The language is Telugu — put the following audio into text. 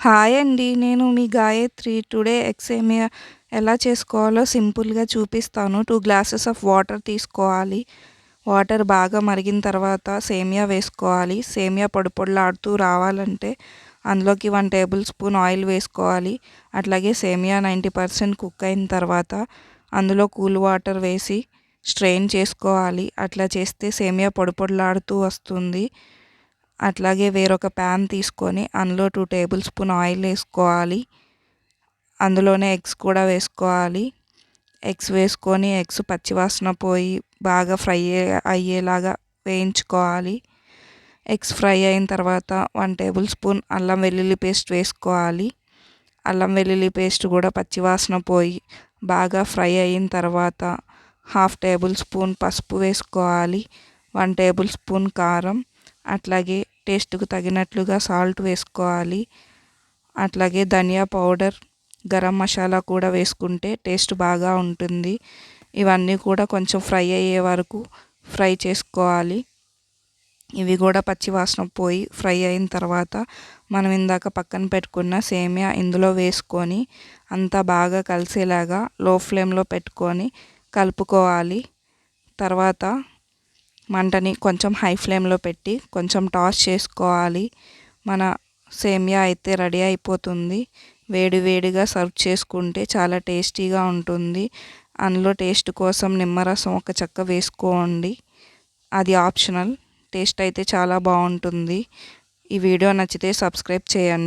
హాయ్ అండి. నేను మీ గాయత్రి. టుడే ఎక్సేమియా ఎలా చేసుకోవాలో సింపుల్గా చూపిస్తాను. టూ గ్లాసెస్ ఆఫ్ వాటర్ తీసుకోవాలి. వాటర్ బాగా మరిగిన తర్వాత సేమియా వేసుకోవాలి. సేమియా పొడి పొడిలాడుతూ రావాలంటే అందులోకి వన్ టేబుల్ స్పూన్ ఆయిల్ వేసుకోవాలి. అట్లాగే సేమియా నైంటీ పర్సెంట్ కుక్ అయిన తర్వాత అందులో కూల్ వాటర్ వేసి స్ట్రెయిన్ చేసుకోవాలి. అట్లా చేస్తే సేమియా పొడి పొడిలాడుతూ వస్తుంది. అట్లాగే వేరొక ప్యాన్ తీసుకొని అందులో టూ టేబుల్ స్పూన్ ఆయిల్ వేసుకోవాలి. అందులోనే ఎగ్స్ కూడా వేసుకోవాలి. ఎగ్స్ వేసుకొని ఎగ్స్ పచ్చివాసన పోయి బాగా ఫ్రై అయ్యేలాగా వేయించుకోవాలి. ఎగ్స్ ఫ్రై అయిన తర్వాత వన్ టేబుల్ స్పూన్ అల్లం వెల్లుల్లి పేస్ట్ వేసుకోవాలి. అల్లం వెల్లుల్లి పేస్ట్ కూడా పచ్చివాసన పోయి బాగా ఫ్రై అయిన తర్వాత హాఫ్ టేబుల్ స్పూన్ పసుపు వేసుకోవాలి. వన్ టేబుల్ స్పూన్ కారం అట్లాగే టేస్ట్కు తగినట్లుగా సాల్ట్ వేసుకోవాలి. అట్లాగే ధనియా పౌడర్ గరం మసాలా కూడా వేసుకుంటే టేస్ట్ బాగా ఉంటుంది. ఇవన్నీ కూడా కొంచెం ఫ్రై అయ్యే వరకు ఫ్రై చేసుకోవాలి. ఇవి కూడా పచ్చివాసన పోయి ఫ్రై అయిన తర్వాత మనం ఇందాక పక్కన పెట్టుకున్న సేమియా ఇందులో వేసుకొని అంతా బాగా కలిసేలాగా లో ఫ్లేమ్లో పెట్టుకొని కలుపుకోవాలి. తర్వాత మంటని కొంచెం హై ఫ్లేమ్లో పెట్టి కొంచెం టాస్ చేసుకోవాలి. మన సేమియా అయితే రెడీ అయిపోతుంది. వేడి వేడిగా సర్వ్ చేసుకుంటే చాలా టేస్టీగా ఉంటుంది. అందులో టేస్ట్ కోసం నిమ్మరసం ఒక చెక్క వేసుకోండి. అది ఆప్షనల్. టేస్ట్ అయితే చాలా బాగుంటుంది. ఈ వీడియో నచ్చితే సబ్స్క్రైబ్ చేయండి.